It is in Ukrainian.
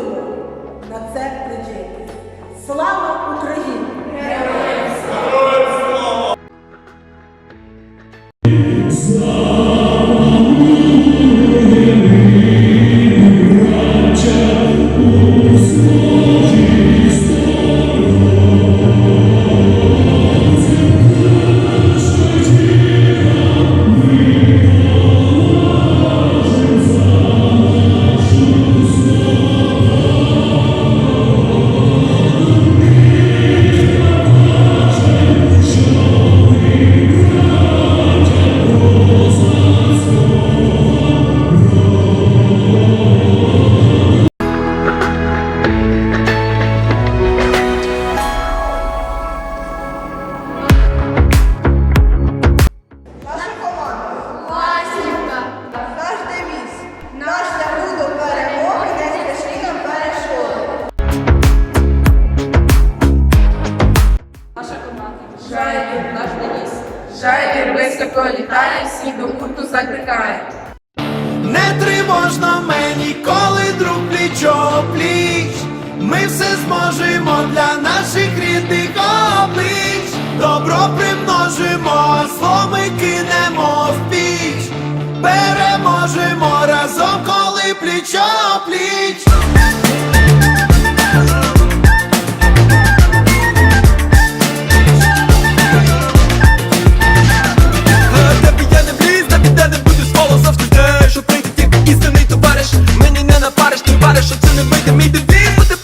мусимо на це жайвір наш деніс, жайвір високо літає, всіх до гурту закликає. Не тривожно мені, коли друг плічо пліч. Ми все зможемо для наших рідних облич. Добро примножимо, зло ми кинемо в піч. Переможемо разом, коли плічо пліч. напариш, ти вариш, що це не вийде. Мій дебіт, бо ти